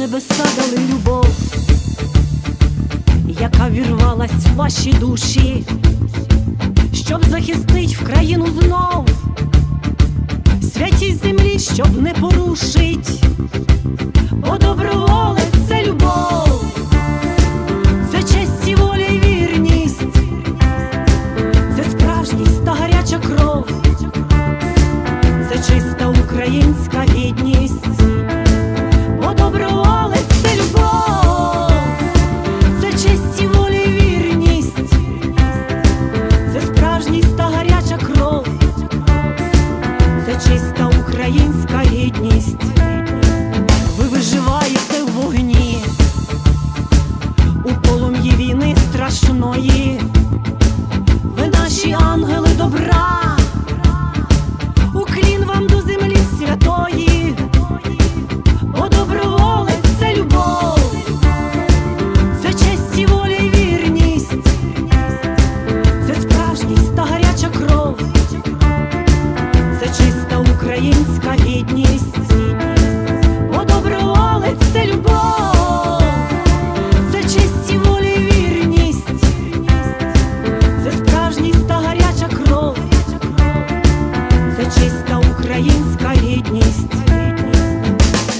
небеса дали любов, яка вірвалась в ваші душі, щоб захистить в країну знов, святій землі, щоб не порушить. українська гідність, ви виживаєте в вогні, у полум'ї війни страшної, ви наші ангели. Українська гідність.